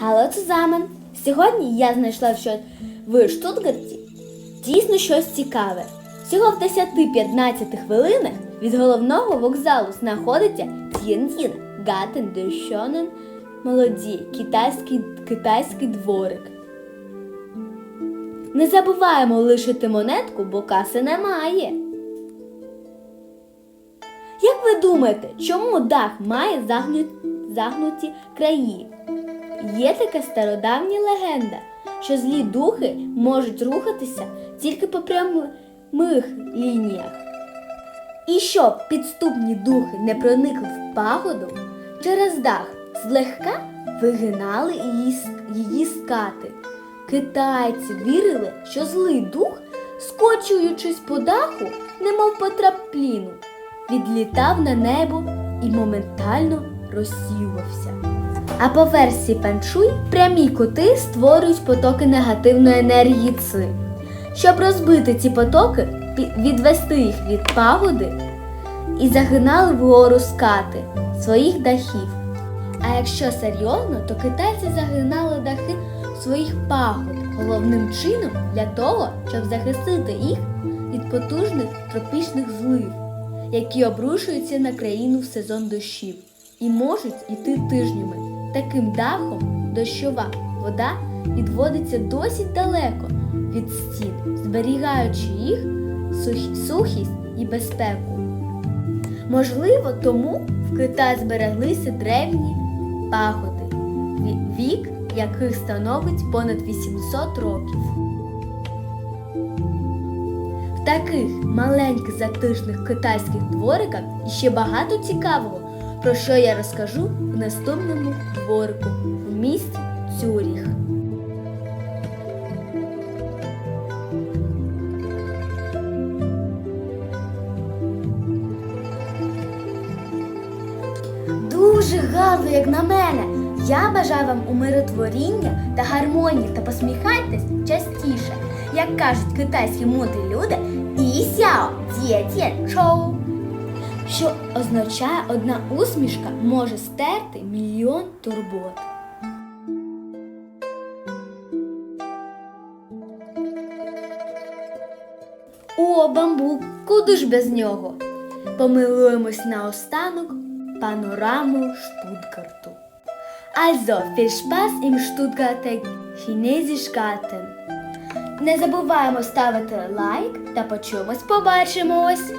Hallo zusammen! Сьогодні я знайшла в Штутгарті дійсно щось цікаве. Всього в 10-15 хвилинах від головного вокзалу знаходиться Т'єн'їн Гатен Дешонен Молоді китайський, китайський дворик. Не забуваємо лишити монетку, бо каси немає. Як ви думаєте, чому дах має загнут... загнуті краї? Є така стародавня легенда, що злі духи можуть рухатися тільки по прямих лініях. І щоб підступні духи не проникли в пагоду, через дах злегка вигинали її, її скати. Китайці вірили, що злий дух, скочуючись по даху, немов по трапліну, відлітав на небо і моментально розсіювався. А по версії панчуй прямі кути створюють потоки негативної енергії ци. Щоб розбити ці потоки, відвести їх від пагоди і загинали вгору скати своїх дахів. А якщо серйозно, то китайці загинали дахи своїх пагод головним чином для того, щоб захистити їх від потужних тропічних злив, які обрушуються на країну в сезон дощів і можуть іти тижнями. Таким дахом дощова вода відводиться досить далеко від стін, зберігаючи їх сухі- сухість і безпеку. Можливо, тому в Китаї збереглися древні пагоди, вік яких становить понад 800 років. В таких маленьких затишних китайських двориках іще багато цікавого, про що я розкажу в наступному дворику в місті Цюріх. Дуже гарно, як на мене. Я бажаю вам умиротворіння та гармонії та посміхайтесь частіше. Як кажуть китайські мудрі люди, і сяо дєтєн чоу. Що означає одна усмішка може стерти мільйон турбот. О, бамбук, куди ж без нього? Помилуємось наостанок панораму Штутгарту. Also, viel Spaß im Stuttgarter Chinesischgarten. Не забуваємо ставити лайк та почуємось, побачимось!